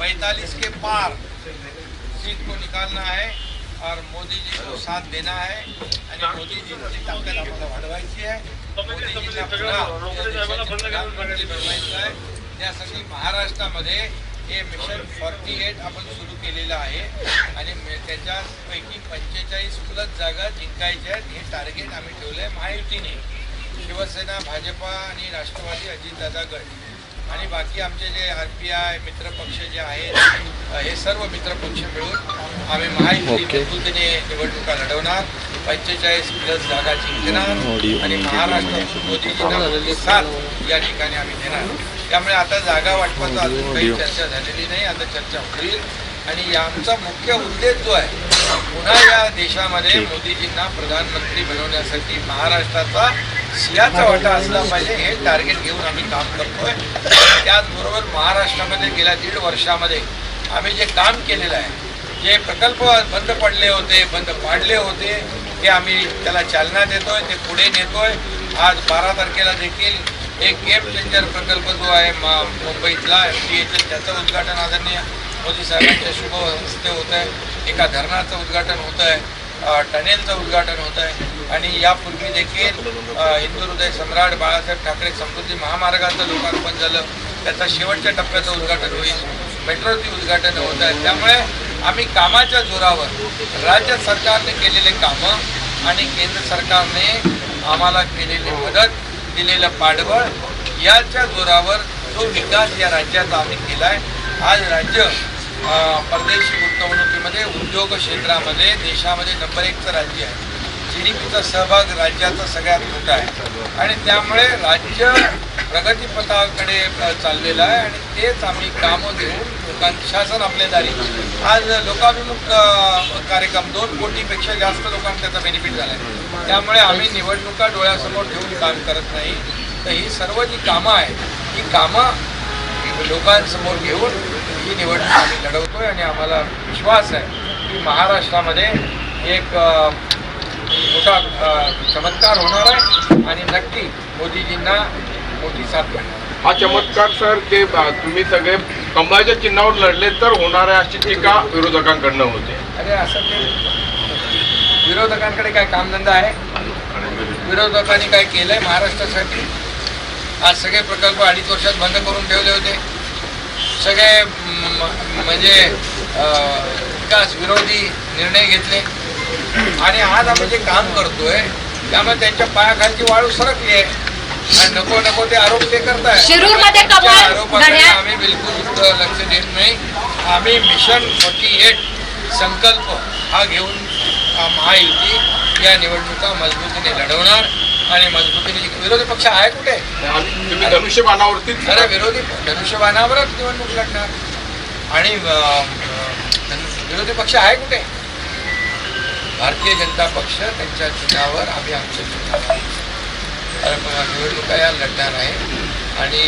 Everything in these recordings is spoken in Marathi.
पैतालीस के पार सीट को निकालना है और मोदी जी को साथ देना है। आणि मोदी जींची ताकद आम्हाला वाढवायची आहे मोदीजींना पुन्हा बनवायचं आहे त्यासाठी महाराष्ट्रामध्ये हे मिशन फॉर्टी एट आपण सुरू केलेलं आहे. आणि त्याच्यापैकी पंचेचाळीस प्लस जागा जिंकायच्या आहेत. हे टार्गेट आम्ही ठेवलं आहे महायुतीने. शिवसेना भाजपा आणि राष्ट्रवादी अजितदादा गट आणि बाकी आमचे जे आर पी आय मित्रपक्ष जे आहेत हे सर्व मित्रपक्ष मिळून आम्ही महायुती मजबूतीने निवडणुका लढवणार पंचेचाळीस प्लस जागा जिंकणार आणि मोदीजींना साथ या ठिकाणी आम्ही देणार त्यामुळे आता जागा वाटपाचा अजून काही चर्चा झालेली नाही आता चर्चा होईल. आणि या आमचा मुख्य उद्देश जो आहे पुन्हा या देशामध्ये मोदीजींना प्रधानमंत्री बनवण्यासाठी महाराष्ट्राचा सिंहाचा वाटा असला पाहिजे हे टार्गेट घेऊन आम्ही काम करतोय. त्याचबरोबर महाराष्ट्रामध्ये गेल्या दीड वर्षामध्ये आम्ही जे काम केलेलं आहे जे प्रकल्प बंद पडले होते बंद पाडले होते ते आम्ही त्याला चालना देतोय ते पुढे नेतोय. आज बारा तारखेला देखील एक गेम चेंजर प्रकल्प जो आहे मा मुंबईतला एम टी एच त्याचं उद्घाटन आदरणीय मोदी साहेबांच्या शुभ हस्ते होत आहे. एका धरणाचं उद्घाटन होत आहे टनेलचं उद्घाटन होत आहे. आणि यापूर्वी देखील अ, हिंदू हृदय सम्राट बाळासाहेब ठाकरे समृद्धी महामार्गाचं लोकार्पण झालं. त्याचा शेवटच्या टप्प्याचं उद्घाटन होईल. मेट्रोची उद्घाटन होत आहे. त्यामुळे आम्ही कामाच्या जोरावर राज्य सरकारने केलेले कामं आणि केंद्र सरकारने आम्हाला केलेली मदत दिलेलं पाठबळ याच्या जोरावर जो विकास या राज्याचा आम्ही केला आहे आज राज्य परदेशी गुंतवणुकीमध्ये उद्योग क्षेत्रामध्ये देशामध्ये नंबर एकचं राज्य आहे. जी डी पीचा सहभाग राज्याचा सगळ्यात मोठा आहे. आणि त्यामुळे राज्य प्रगतीपथाकडे चाललेलं आहे आणि तेच आम्ही कामं घेऊन लोकां शासन आपल्या दारी. आज लोकाभिमुख कार्यक्रम दोन कोटीपेक्षा जास्त लोकांना त्याचा बेनिफिट झाला आहे त्यामुळे आम्ही निवडणुका डोळ्यासमोर ठेवून काम करत नाही. तर ही सर्व जी कामं आहेत ही कामं लोकांसमोर घेऊन ही निवडणूक आम्ही लढवतोय आणि आम्हाला विश्वास आहे की महाराष्ट्रामध्ये एक मोठा चमत्कार होणार आहे आणि नक्की मोदीजींना मोठी साथ हा चमत्कार सर ते तुम्ही सगळे कमळाच्या चिन्हावर लढले तर होणार आहे अशी टीका विरोधकांकडनं होते. अरे असं ते विरोधकांकडे काय कामधंदा आहे? विरोधकांनी काय केलंय महाराष्ट्रासाठी? आज सगळे प्रकल्प अडीच वर्षात बंद करून ठेवले होते. सगळे म्हणजे विकास विरोधी निर्णय घेतले. आणि आज आम्ही जे काम करतोय त्यामुळे त्यांच्या पायाखालची वाळू सरकली आहे. आणि नको नको ते आरोप ते त्या आरोपाकडे. आम्ही बिलकुल लक्ष देत नाही. आम्ही मिशन फोर्टी एट संकल्प हा घेऊन महायुती या निवडणुका मजबूतीने लढवणार. आणि मजबूतीने जिंक- विरोधी पक्ष आहे कुठे? तुम्ही धनुष्यबाणावरतीच अरे विरोधी धनुष्यबाणावरच निवडणूक लढणार आणि विरोधी पक्ष आहे कुठे? भारतीय जनता पक्ष त्यांच्या चिन्हावर आम्ही आमच्या चिन्हावर निवडणुका या लढणार आहे? आणि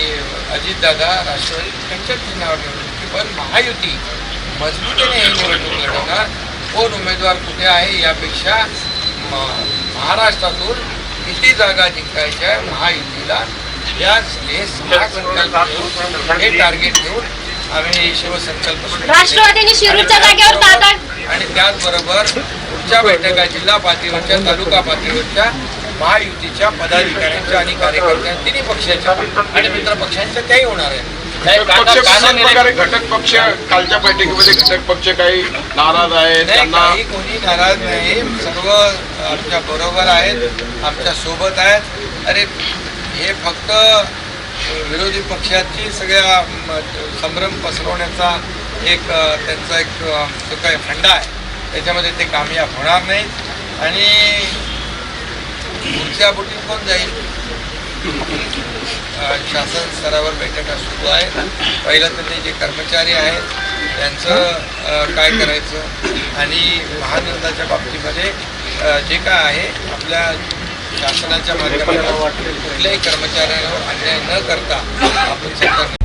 अजितदादा राष्ट्रवादी त्यांच्या चिन्हावर निवडणुकी पण महायुती मजबूतीने ही निवडणूक लढवणार. कोण उमेदवार कुठे आहे यापेक्षा महाराष्ट्रातून किती जागा जिंकायच्या आहे महायुतीला? या संकल्प हे टार्गेट घेऊन आम्ही शिवसंकल्प. राष्ट्रवादीने शिरूरच्या जागेवर दादा आणि त्याचबरोबर पुढच्या बैठका जिल्हा पातळीवरच्या तालुका पातळीवरच्या महायुतीच्या पदाधिकाऱ्यांच्या आणि कार्यकर्त्यांच्या तिन्ही पक्षाच्या आणि मित्र पक्षांच्या त्याही होणार आहेत पक्ष प्रकारे घटक पक्ष कालच्या बैठकीमध्ये घटक पक्ष काही नाराज आहेत नाही त्यांना काही कोणी नाराज नाही. सर्व आमच्या बरोबर आहेत आमच्यासोबत आहेत. अरे हे फक्त विरोधी पक्षाची सगळ्या संभ्रम पसरवण्याचा एक त्यांचा एक जो काय फंडा आहे त्याच्यामध्ये ते कामयाब होणार नाहीत. आणि पुढच्या बुटीत कोण जाईल? शासन स्तरावर बैठका सुरू आहेत पहिलं तर ते जे कर्मचारी आहेत त्यांचं काय करायचं आणि महानंदाच्या बाबतीमध्ये जे काय आहे आपल्या शासनाच्या माध्यमातून कुठल्याही कर्मचाऱ्यांवर अन्याय न करता आपण सरकार